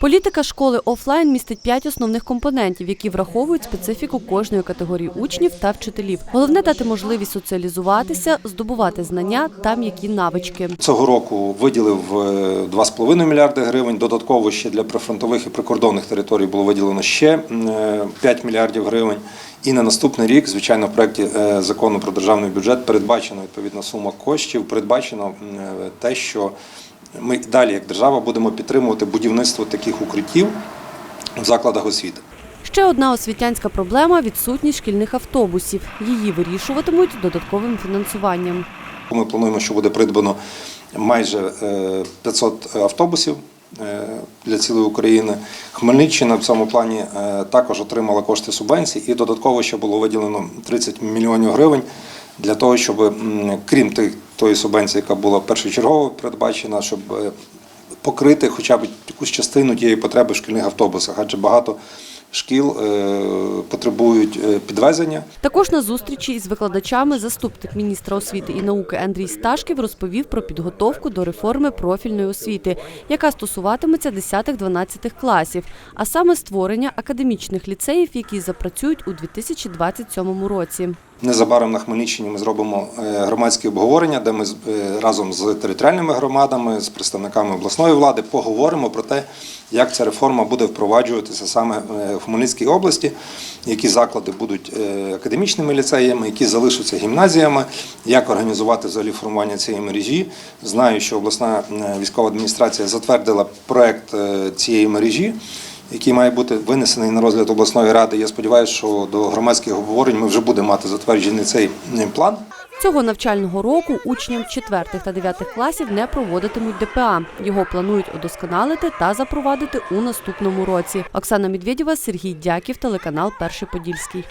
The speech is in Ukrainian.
Політика школи офлайн містить п'ять основних компонентів, які враховують специфіку кожної категорії учнів та вчителів. Головне дати можливість соціалізуватися, здобувати знання та м'які навички. Цього року виділив е, 2,5 мільярди гривень. Додатково ще для прифронтових і прикордонних територій було виділено ще м, е, 5 мільярдів гривень. І на наступний рік, звичайно, в проєкті е, закону про державний бюджет передбачена відповідна сума коштів. Передбачено е, те, що ми далі, як держава, будемо підтримувати будівництво таких укриттів в закладах освіти. Ще одна освітянська проблема відсутність шкільних автобусів. Її вирішуватимуть додатковим фінансуванням. Ми плануємо, що буде придбано майже е, 500 автобусів е, для цілої України. Хмельниччина в цьому плані е, також отримала кошти субвенцій, і додатково ще було виділено 30 мільйонів гривень для того, щоб крім тих- тої субвенції, яка була першочергово передбачена, щоб е, покрити хоча б якусь частину тієї потреби в шкільних автобусах, адже багато шкіл е, потребують е, підвезення. Також на зустрічі із викладачами заступник міністра освіти і науки Андрій Сташків розповів про підготовку до реформи профільної освіти, яка стосуватиметься 10-12 класів, а саме створення академічних ліцеїв, які запрацюють у 2027 році. Незабаром на Хмельниччині ми зробимо е, громадські обговорення, де ми е, разом з територіальними громадами, з представниками обласної влади поговоримо про те, як ця реформа буде впроваджуватися саме е, в Хмельницькій області, які заклади будуть академічними ліцеями, які залишаться гімназіями, як організувати взагалі формування цієї мережі. Знаю, що обласна військова адміністрація затвердила проект цієї мережі який має бути винесений на розгляд обласної ради. Я сподіваюся, що до громадських обговорень ми вже будемо мати затверджений цей план. Цього навчального року учням 4 та 9 класів не проводитимуть ДПА. Його планують удосконалити та запровадити у наступному році. Оксана Медведєва, Сергій Дяків, телеканал Перший Подільський.